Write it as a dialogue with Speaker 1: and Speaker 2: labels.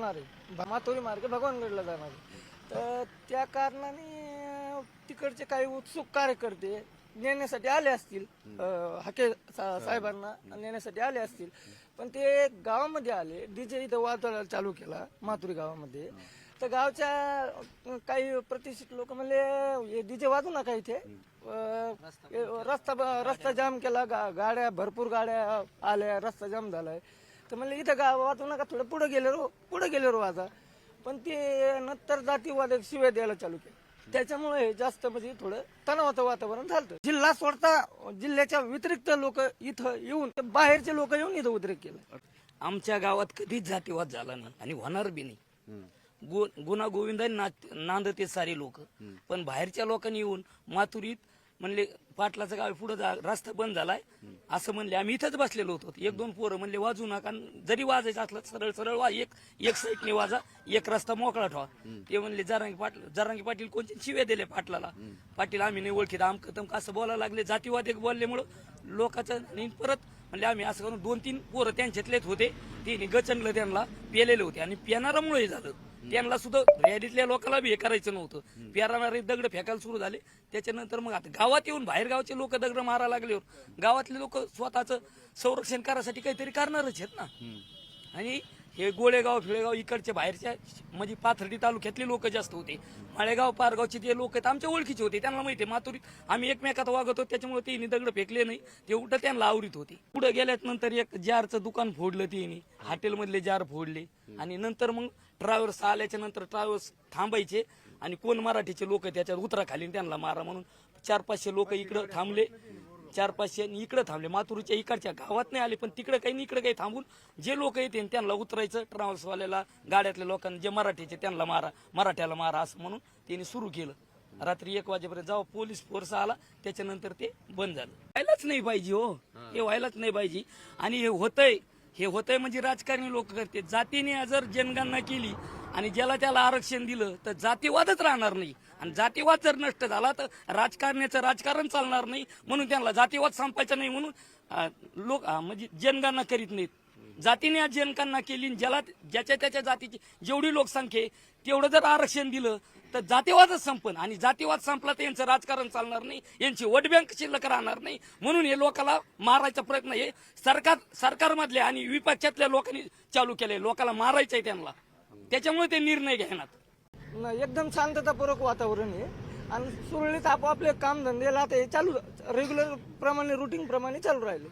Speaker 1: आहे. मातोरी मार्ग भगवानगडला जाणार आहे. तर त्या कारणाने तिकडचे काही उत्सुक कार्यकर्ते नेण्यासाठी आले असतील. अं, हाके सा- साहेबांना नेण्यासाठी आले असतील. पण ते गावामध्ये आले. डीजे इथं वाजवायला चालू केला माथुरी गावामध्ये. तर गावच्या अं, काही प्रतिष्ठित लोक म्हणले डीजे वाजू नका इथे. अं, रस्ता रस्ता जाम केला गा- गाड्या भरपूर गाड्या आल्या रस्ता जाम झालाय. तर म्हणले इथं गा वाजू नका थोडं पुढे गेले रो पुढे गेले रो वाजा पण ते नंतर जातीवाद शिव्या द्यायला चालू केलं. त्याच्यामुळे हे जास्त म्हणजे थोडं तणावाचं वातावरण झालं जिल्हा सोडता जिल्ह्याच्या व्यतिरिक्त लोक इथं येऊन ते बाहेरचे लोक येऊन इथं उद्रेक केला.
Speaker 2: आमच्या गावात कधीच जातीवाद झाला नाही आणि होणार बी नाही. गु- गुन्हा गोविंदाने नाच- नांदते सारे लोक. पण बाहेरच्या लोकांनी येऊन माथुरीत म्हणले पाटलाचं गाव पुढे रस्ता बंद झालाय. असं म्हणले आम्ही इथंच बसलेलो होतो. एक दोन पोरं म्हणले वाजू नका. जरी वाजायचं असलं सरळ सरळ वा एक एक साईडने वाजा एक रस्ता मोकळा ठेवा. ते म्हणले जरांगी पाटील जरांगी पाटील कोणते शिव्या दिले पाटलाला? पाटील आम्ही नाही ओळखीत आमक तमक असं बोलायला लागले. जातीवाद एक बोलल्यामुळं लोकांचं परत म्हणले आम्ही असं करून दोन तीन पोरं त्यांच्यातलेच होते. तिने गचनलं त्यांना पेलेले होते आणि पेणारामुळे झालं. त्यांना सुद्धा रॅलीतल्या लोकांना बी हे करायचं नव्हतं. पेराणारे दगड फेकायला सुरू झाले. त्याच्यानंतर मग आता गावात येऊन बाहेर गावचे लोक दगड मारायला लागल्यावर गावातले लोक स्वतःचं संरक्षण करायसाठी काहीतरी करणारच आहेत ना. आणि हे गोळेगाव फिळेगाव इकडचे बाहेरच्या म्हणजे पाथर्डी तालुक्यातले लोक जास्त होते. माळेगाव पारगावचे जे लोक आहेत आमच्या ओळखीचे होते. त्यांना माहिती आहे माथुरीत आम्ही एकमेकात वागत होतो त्याच्यामुळे त्यांनी दगड फेकले नाही. ते उलट त्यांना आवरीत होते. पुढे गेल्यात नंतर एक जारचं दुकान फोडलं तिने हॉटेलमधले जार फोडले. आणि नंतर मग ट्रॅव्हल्स आल्याच्यानंतर ट्रॅव्हल्स थांबायचे. आणि कोण मराठीचे लोक त्याच्यात उतरा खाली त्यांना मारा म्हणून चार पाचशे लोक इकडं थांबले. चार पाचशे आणि इकडे थांबले. माथुरीच्या इकडच्या गावात नाही आले पण तिकडे काही नाही इकडे काही थांबून जे लोक येते त्यांना उतरायचं. ट्रॅव्हल्सवाल्याला गाड्यातल्या लोकांना जे मराठीचे त्यांना मारा मराठ्याला मारा असं म्हणून त्यांनी सुरू केलं. रात्री एक वाजेपर्यंत जेव्हा पोलीस फोर्स आला त्याच्यानंतर ते बंद झालं. व्हायलाच नाही पाहिजे हो. हे व्हायलाच नाही पाहिजे. आणि हे होतंय. हे होतंय म्हणजे राजकारणी लोक करते. जातीने जर जनगणना केली आणि ज्याला त्याला आरक्षण दिलं तर जातीवादच राहणार नाही. आणि जातीवाद जर नष्ट झाला तर राजकारण्याचं राजकारण चालणार नाही. म्हणून त्यांना जातीवाद संपायचा नाही म्हणून लोक म्हणजे जनगणना करीत नाहीत. जातीने आज केली आणि ज्याला ज्याच्या त्याच्या जातीची जेवढी लोकसंख्या आहे तेवढं जर आरक्षण दिलं तर जातीवादच संपन. आणि जातीवाद संपला तर यांचं राजकारण चालणार नाही यांची वोट बँक शिल्लक राहणार नाही. म्हणून हे लोकांना मारायचा प्रयत्न हे सरकार सरकारमधल्या आणि विपक्षातल्या लोकांनी चालू केले लोकांना आहे त्यांना. त्याच्यामुळे ते निर्णय घेणार.
Speaker 1: एकदम शांततापूर्वक वातावरण आहे. आणि सुरळीत आपापले काम धंदेला आता हे चालू रेग्युलर प्रमाणे रुटीन प्रमाणे चालू राहिले.